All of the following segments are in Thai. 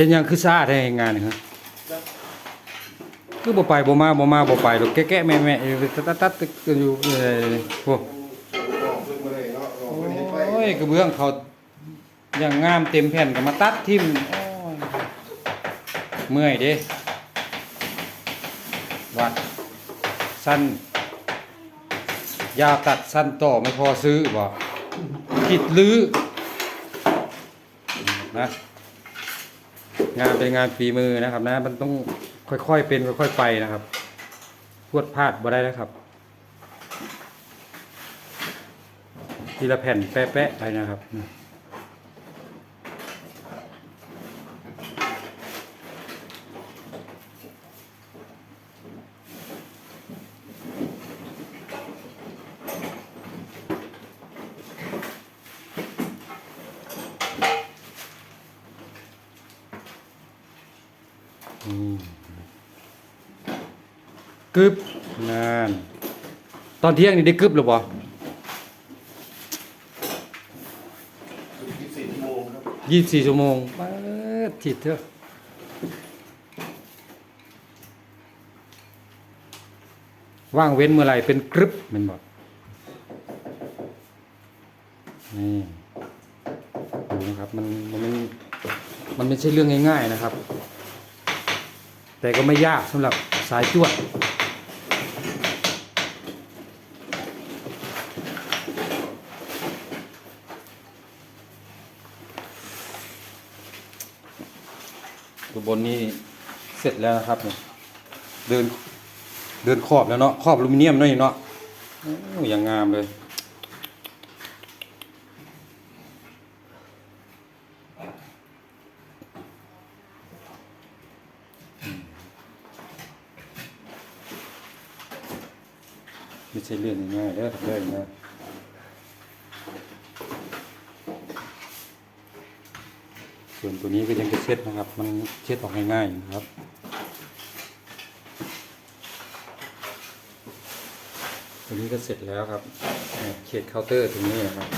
เป็นยังคือซาแท้งานนี่ครับคือบ่ไปบ่มาบ่มาบ่ไปดอกแกะๆแม่ๆอยู่ตัดตัดๆกันอยู่เอ้ยโอ้ออกเพิ่งมาเลยเนาะออกมาเห็นไปโอ้ยกระเบื้องเขาอย่างงามเต็มแผ่นก็มาตัดทิ่มเมื่อยเด้วัดสั้นยาตัดสั้นต่อไม่พอซื้อบ่คิดลื้อนะ งานเป็นงานฝีมือนะครับ นะ มันต้องค่อยๆเป็นค่อยๆไปนะครับพวดพลาดบ่ได้นะครับ ทีละแผ่นแปะๆไปนะครับ กึบนานตอนเที่ยงนี่ได้กึบหรือเปล่ายี่สิบสี่ชั่วโมงครับยี่สิบสี่ชั่วโมงปิดจิตเถอะว่างเว้นเมื่อไหร่เป็นกรึบแมันบอกนี่ดูนะครับมันมันมันมันไม่ใช่เรื่องง่าย ๆ นะครับ แต่ก็ไม่ยากสำหรับสายจวดตัวบนนี้เสร็จแล้วนะครับเนี่ยเดินเดินขอบแล้วเนาะขอบอลูมิเนียมด้วยเนาะโอ้ยอย่างงามเลย ช่เรื่องง่ายๆเด้อเด้อนะส่วนตัวนี้ก็ยังจะเช็ดนะครับ มันเช็ดออกง่ายๆนะครับตัวนี้ก็เสร็จแล้วครับเขียเขตเคาน์เตอร์ตรงนี้นะครับ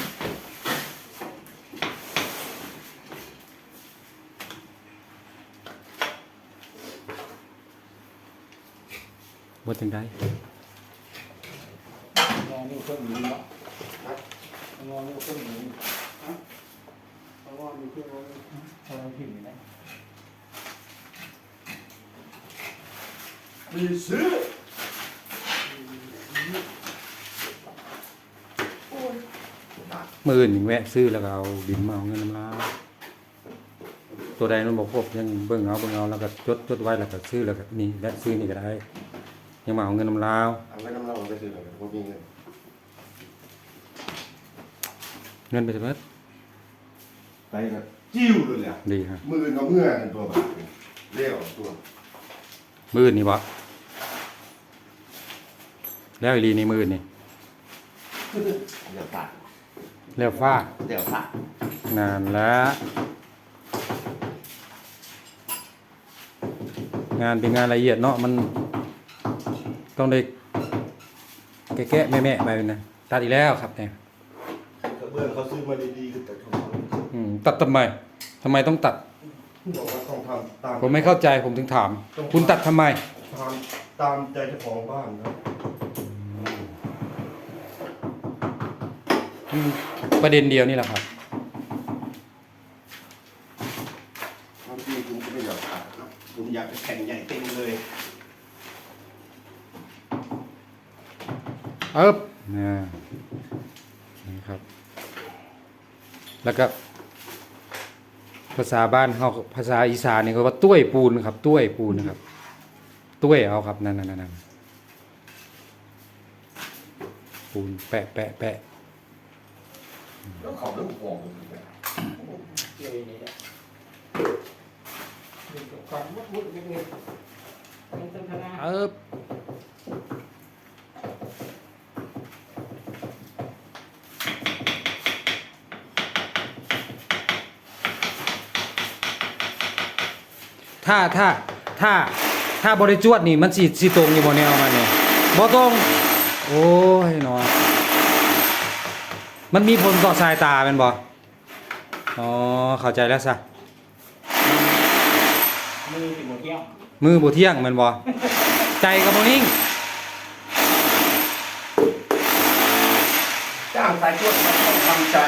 หมดถึงได้ นนี่เครื่องหนีเนาะงอนนี่เครื่องหนีงอนนี่เครื่องหนีทำไมผิดนะมีซื้อมื่อื่นแวะซื้อแล้วก็เอาดินมาเอาเงินน้ำลาวตัวใดนั้นบอกพบยังเบิ่งเอาเบิ่งเอาแล้วก็จดจดไว้แล้วก็ซื้อแล้วก็นี่และซื้อนี่ก็ได้ยังมาเอาเงินน้ำลาวเอาไว้น้ำเราไปซื้อเลยผมมีเงิน เงินไปเถอะเบิดไปแบบจิ้วเลยแหละดีฮะมือกับเมื่อกันตัวแบบเลี้ยวตัวมื่อื่นนี่บ่แล้วอีหลีนี่มื่อื่นนี่เดี๋ยวตัดแล้วฟ้าเดี๋ยวตัดนานแล้วงานเป็นงานละเอียดเนาะมันต้องได้แกะๆแม่ๆไปนะตัดอีกแล้วครับเนี่ยกระ เบื้องเขาซื้อมาดีๆคือแต่ของอืมตัดทำไมทำไมต้องตัด บอกว่าต้องทำตามผมไม่เข้าใจผมถึงถาม คุณตัดทำไมทำตามใจเจ้าของบ้านครับอืมประเด็นเดียวนี่แหละครับ บางทีผมก็ไม่อยากตัดครับผมอยากจะแข่งใหญ่เต็มเลย เอ๊บนะนี่ครับ แล้วก็ภาษาบ้านเขาภาษาอีสานนี่เขาว่าต้วยปูนครับต้วยปูนนะครับต้วยเอาครับนั่นนั่นนั่นปูนแปะแปะแปะแล้วเขาเรื่องห่วง เจนี่แหละมีกับความมุดมุดเล็กๆเป็นต้นทนา เอ๊บ ถ้าถ้าถ้าถ้าบริจวดนี่มันสีสีตรงอยู่บ่แนวมันเนี่ยบ่ตรง โอ้ยหนอมันมีผลต่อสายตาเป็นบ่อ๋อเข้าใจแล้วซะมือสิบโมเที่ยงมือบ่เที่ยงแมันบ่ใจก็บ่นิ่งจ้างสายตรวจมันต้องทำใจ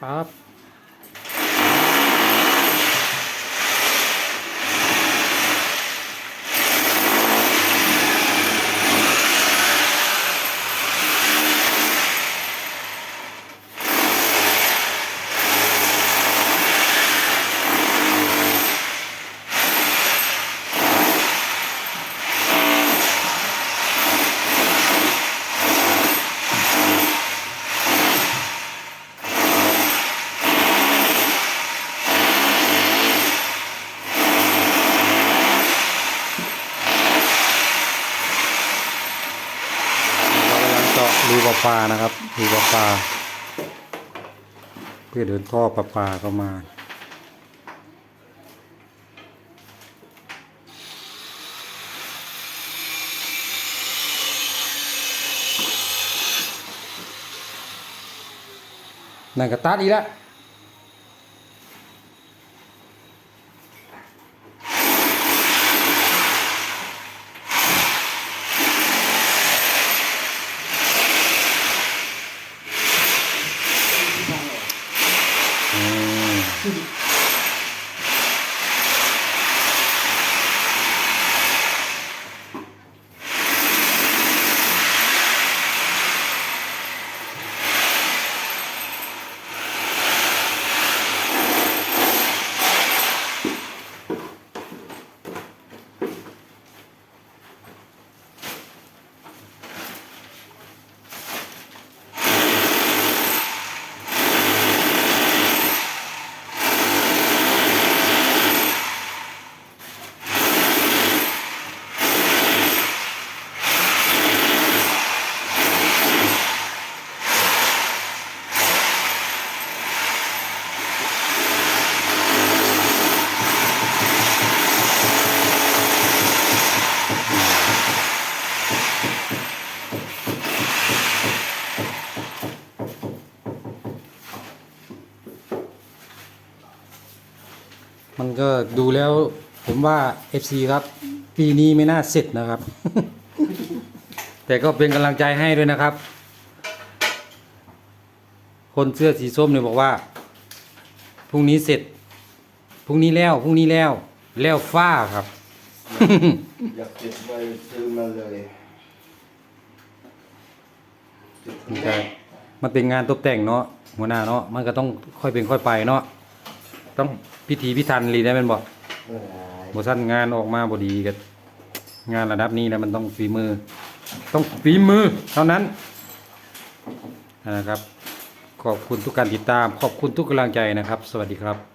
ครับ ปลานะครับมีปลาปาเพื่อเดินท่อปลาปาเข้ามานั่นก็ตัดอีกแล้ว มันก็ดูแล้ว ผมว่า FC ครับ ปีนี้ไม่น่าเสร็จนะครับ แต่ก็เป็นกำลังใจให้ด้วยนะครับ คนเสื้อสีส้มเนี่ยบอกว่าพรุ่งนี้เสร็จพรุ่งนี้แล้วพรุ่งนี้แล้วแล้วฟ้าครับ อยากติดไว้ซื้อมาเลยติดมันจะมันเป็นงานตกแต่งเนาะหัวหน้าเนาะมันก็ต้องค่อยเป็นค่อยไปเนาะ ต้องพิธีพิธันรีได้แมันบอกเออบสั้นงานออกมาบดีกันงานระดับนี้แล้วมันต้องฝีมือ ต้องฝีมือเท่านั้นนะครับ ขอบคุณทุกการติดตาม ขอบคุณทุกกำลังใจนะครับ สวัสดีครับ